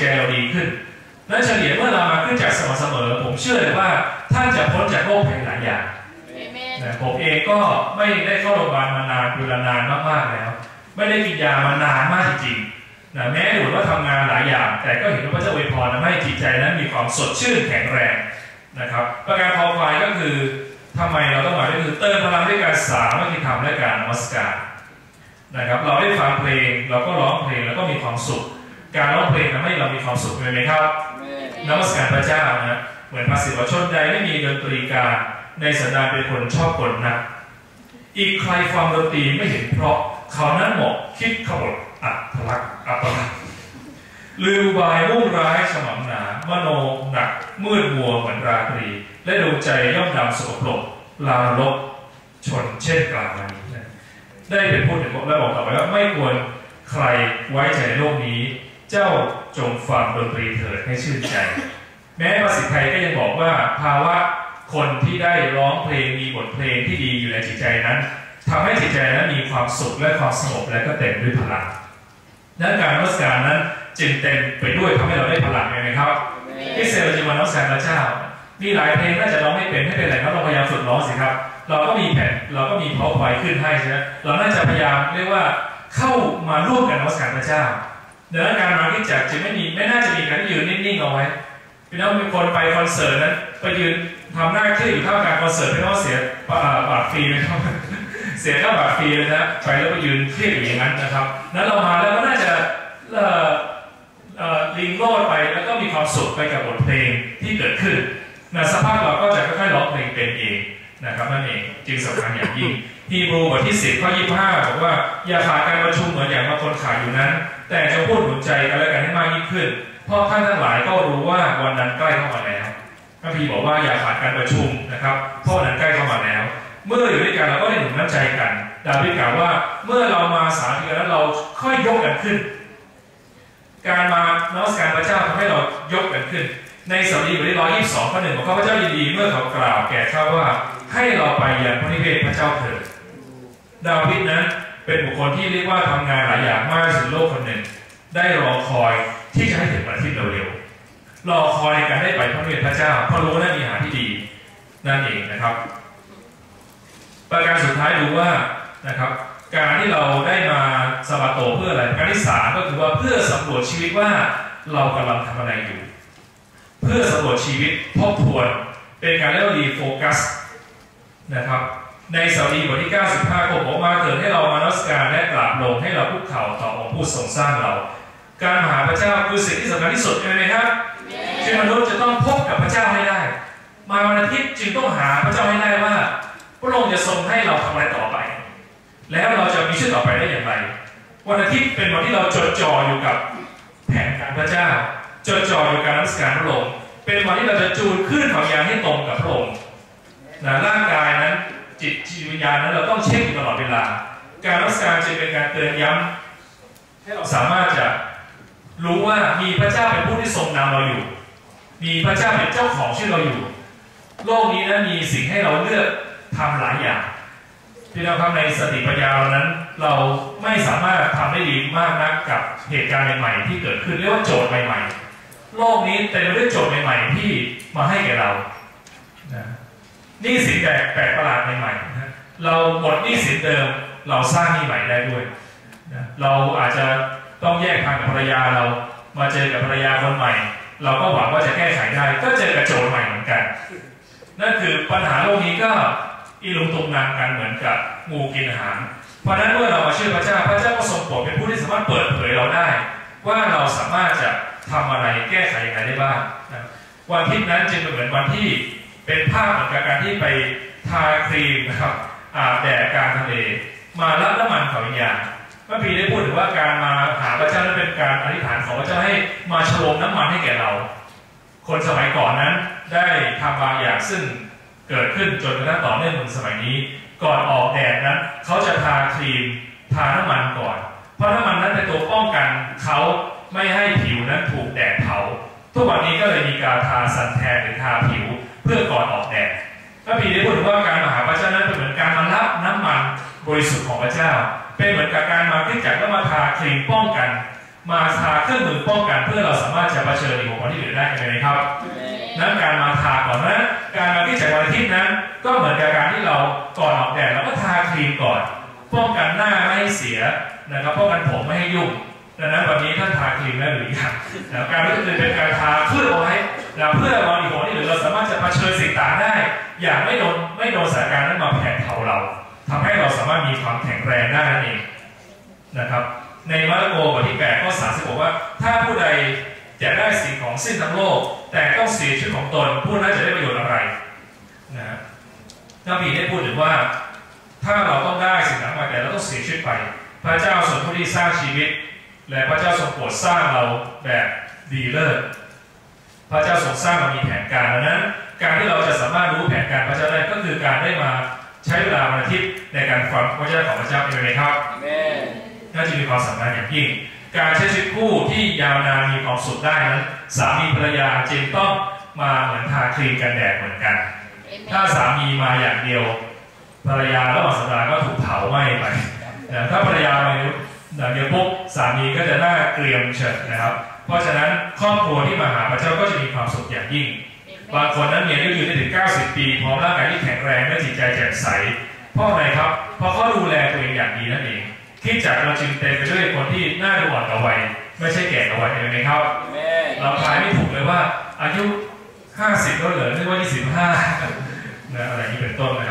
เมื่อจิตใจเราดีขึ้นนั้นเฉลี่ยเมื่อเรามาขึ้นจากสม่ำเสมอ ผมเชื่อเลยว่าท่านจะพ้นจากโรคภัยหลายอย่างเอเมนนะผมเองก็ไม่ได้เข้าโรงพยาบาลมานานเวลานานมากๆแล้ว ไม่ได้กินยามานานมากจริงๆนะแม้ดูว่าทำงานหลายอย่าง แต่ก็เห็นว่าพระเจ้าอวยพรทำให้จิตใจนั้นมีความสดชื่นแข็งแรงนะครับ ประการต่อไปก็คือทำไมเราต้องมาก็คือเติมพลังด้วยการสามัคคีธรรมและการนมัสการนะครับ เราได้ฟังเพลงเราก็ร้องเพลงแล้วก็มีความสุข การร้องเพลงทำให้เรามีความสุขเลยไหมครับนมัสการพระเจ้านะเหมือนภาษิตว่าชนใดไม่มีดนตรีการในสันดานเป็นคนชอบกลนะอีกใครฟังดนตรีไม่เห็นเพราะเขานั้นหมกคิดขบฏอัตลักษณ์อัปลักษณ์ลืมบายมุ่งร้ายฉมังหนามโนหนักมืดมัวเหมือนราตรี และดวงใจย่อมดำสกปรกลาลกชนเช่นกลางวันนะได้เป็นพูดถึงและบอกต่อไปว่าไม่ควรใครไว้ใจในโลกนี้ เจ้าจงฟังดนตรีเถิดให้ชื่นใจ แม้ภาษิตไทยก็ยังบอกว่าภาวะคนที่ได้ร้องเพลงมีบทเพลงที่ดีอยู่ในจิตใจนั้นทำให้จิตใจนั้นมีความสุขและความสงบและก็เต็มด้วยพลังดังนั้นการนมัสการนั้นจึงเต็มไปด้วยทำให้เราได้พลังไงนะครับที่เซลล์จะมานมัสการพระเจ้า มีหลายเพลงน่าจะร้องไม่เป็นไม่เป็นไรครับเราพยายามฝึกร้องสิครับ เราก็มีแผ่นเราก็มีพาวไฟขึ้นให้ใช่ไหมเราน่าจะพยายามเรียกว่าเข้ามาร่วมกันนมัสการพระเจ้า ดังนั้นการมาที่จักจึงไม่มีไม่น่าจะมีการที่ยืนนิ่งๆเอาไว้พี่น้องมีคนไปคอนเสิร์ตนั้นไปยืนทำหน้าเครียดอยู่ท่ามกลางคอนเสิร์ตพี่น้องเสียบาทฟรีนะครับเสียค่าบาทฟรีเลยนะไปแล้วไปยืนเครียดอยู่อย่างนั้นนะครับ นั้นเรามาแล้วก็น่าจะลิงโลดไปแล้วก็มีความสุขไปกับบทเพลงที่เกิดขึ้นนะสภาพเราก็จะค่อยๆร้องเพลงเป็นเองนะครับนั่นเองจึงสำคัญอย่างยิ่ง ฮีบรูบทที่สิบข้อยี่ห้าบอกว่าอย่าขาดการประชุมเหมือนอย่างบางคนขาดอยู่นั้น แต่จะพูดหนุนใจกันและกันให้มากยิ่งขึ้น เพราะท่านทั้งหลายก็รู้ว่าวันนั้นใกล้เข้ามาแล้วพระพีบอกว่าอย่าขาดการประชุมนะครับเพราะวันนั้นใกล้เข้ามาแล้ว เมื่ออยู่ด้วยกันเราก็ได้หนุนน้ำใจกัน ดาวิดกล่าวว่าเมื่อเรามาสาธิตกันแล้วเราค่อยยกกันขึ้น การมานมัสการพระเจ้าทำให้เรายกกันขึ้น ในสดีบทที่ร้อยยี่สิบสองข้อหนึ่งบอกข้าพเจ้ายินดีเมื่อเขากล่าวแก่ข้าว่า ให้เราไปยังพระนิเวศพระเจ้าเถิดดาวิดนั้นเป็นบุคคลที่เรียกว่าทำงานหลายอย่างมากสุดโลกคนหนึ่ง ได้รอคอยที่จะให้ถึงวันอาทิตย์เร็วๆรอคอยในการได้ไปพระเวทพระเจ้าเพราะรู้ว่านั่นมีหาที่ดีนั่นเองนะครับ ประการสุดท้ายดูว่านะครับการที่เราได้มาสบาโตเพื่ออะไรการที่สามก็คือว่าเพื่อสำรวจชีวิตว่าเรากำลังทำอะไรอยู่ เพื่อสำรวจชีวิตทบทวนเป็นการเรียกว่ารีโฟกัส นะครับในสารีบทที่ 95ผมบอกมาเถิดให้เรามานมัสการและกราบลงให้เราคุกเข่าต่อองค์ผู้ทรงสร้างเรา การหาพระเจ้าคือสิ่งที่สำคัญที่สุดใช่ไหมครับที่มนุษย์จะต้องพบกับพระเจ้าให้ได้ มาวันอาทิตย์จึงต้องหาพระเจ้าให้ได้ว่า พระองค์จะทรงให้เราทำอะไรต่อไป แล้วเราจะมีชีวิตต่อไปได้อย่างไร วันอาทิตย์เป็นวันที่เราจดจ่ออยู่กับแผนการพระเจ้า จดจ่ออยู่กับการนมัสการพระองค์เป็นวันที่เราจะจูนขึ้นของยานให้ตรงกับพระองค์นะร่าง กายนั้นจิตวิญญาณนั้นเราต้องเช็คอยู่ตลอดเวลา การรักษาจึงเป็นการเตือนย้ำให้เราสามารถจะรู้ว่ามีพระเจ้าเป็นผู้ที่ทรงนำเราอยู่ มีพระเจ้าเป็นเจ้าของชีวิตเราอยู่ โลกนี้นั้นมีสิ่งให้เราเลือกทำหลายอย่างที่เราทำในสติปัญญาเรานั้น เราไม่สามารถทำได้ดีมากนักกับเหตุการณ์ใหม่ๆที่เกิดขึ้นเรียกว่าโจทย์ใหม่ ๆ โลกนี้เต็มไปด้วยโจทย์ใหม่ ๆ ที่มาให้แก่เรา นี่สินแปลกแปลกประหลาดใหม่ๆนะเราหมดนี้สินเดิมเราสร้างนี้ใหม่ได้ด้วยนะเราอาจจะต้องแยกทางกับภรรยาเรามาเจอกับภรรยาคนใหม่ เราก็หวังว่าจะแก้ไขได้ ก็เจอกับโจทย์ใหม่เหมือนกันนั่นคือปัญหาโลกนี้ก็อีลุงตุงนางกันเหมือนกับงูกินหารเพราะนั้นเมื่อเรามาเชื่อพระเจ้าพระเจ้าก็ทรงโปรดเป็นผู้ที่สามารถเปิดเผยเราได้ ว่าเราสามารถจะทำอะไรแก้ไขอย่างไรได้บ้างนะวันที่นั้นจึงเป็นเหมือนวันที่ เป็นภาพเหมือนกับการที่ไปทาครีมนะครับอาบแดดกลางทะเล มารับน้ำมันของวิญญาณพระพีได้พูดถึงว่าการมาหาพระเจ้านั้นเป็นการอธิษฐานของพระเจ้าให้มาฉลมน้ำมันให้แก่เรา คนสมัยก่อนนั้นได้ทำบางอย่างซึ่งเกิดขึ้นจนกระทั่งต่อเนื่องถึงสมัยนี้ ก่อนออกแดดนั้นเขาจะทาครีมทาน้ำมันก่อน เพราะน้ำมันนั้นเป็นตัวป้องกันเขาไม่ให้ผิวนั้นถูกแดดเผาทุกวันนี้ก็เลยมีการทาสันแทนหรือทาผิว เพื่อก่อนออกแดดพระพีได้พูดถึงว่าการมาหาพระเจ้านั้นเป็นเหมือนการมารับน้ำมันบริสุทธิ์ของพระเจ้า เป็นเหมือนกับการมาขึ้นจากแล้วมาทาครีมป้องกัน มาทาเครื่องมือป้องกัน เพื่อเราสามารถจะเผชิญอีกหกวันที่เหลือได้ใช่ไหมครับนั้นการมาทาก่อนนะการมาที่จากวันอาทิตย์นั้น ก็เหมือนกับการที่เราก่อนออกแดดเราก็ทาครีมก่อน ป้องกันหน้าไม่ให้เสียนะครับป้องกันผมไม่ให้ยุ่งดังนั้นวันนี้ท่านทาครีมแล้วหรือยังนะการนี้คือเป็นการทาเพื่อเอาไว้นะเพื่อวันอีกวันที่ เหลือเราสามาเผชิญสิ่งต่างได้ อย่างไม่โดนไม่โดนสถานการณ์นั้นมาแผดเผาเราทำให้เราสามารถมีความแข็งแรงได้นั่นเองนะครับ ในมาระโกบทที่8ข้อ30บอกว่า ถ้าผู้ใดจะได้สิ่งของสิ้นทั้งโลก แต่ต้องเสียชีวิตของตนผู้นั้นจะได้ประโยชน์อะไรนะฮะพระบีได้พูดถึงว่า ถ้าเราต้องได้สิ่งนั้นมาแต่เราต้องเสียชีวิตไป พระเจ้าทรงผู้ที่สร้างชีวิต และพระเจ้าทรงโปรดสร้างเราแบบดีเลิศพระเจ้าทรงสร้างเรามีแผนการดังนั้น การที่เราจะสามารถรู้แผนการพระเจ้าได้ก็คือการได้มาใช้เวลาวันอาทิตย์ในการฟังพระเจ้าของพระเจ้าเป็นไหมครับน่าจะมีความสำคัญอย่างยิ่ง การใช้ชีวิตคู่ที่ยาวนานมีความสุขได้นั้นสามีภรรยาจึงต้องมาเหมือนทาครีมกันแดดเหมือนกัน ถ้าสามีมาอย่างเดียว ภรรยาระหว่างสัปดาห์ก็ถูกเผาไหม้ไปนะถ้าภรรยามาอย่างเดียวปุ๊บสามีก็จะหน้าเกรียมเฉยนะครับ เพราะฉะนั้นครอบครัวที่มาหาพระเจ้าก็จะมีความสุขอย่างยิ่ง บางคนนั้นมีอายุยืนได้ถึง 90 ปีพร้อมร่างกายที่แข็งแรงและจิตใจแจ่มใส เพราะอะไรครับ เพราะเขาดูแลตัวเองอย่างดีนั่นเองคริดจักรเราจึงเต็มไปด้วยคนที่น่าดูอ่อนกว่าวัยไม่ใช่แก่กว่าวัยเห็นไหมครับ เราทายไม่ถูกเลยว่าอายุ 50 ก็เหลือนึกว่า25นะอะไรนี้เป็นต้นนะครับ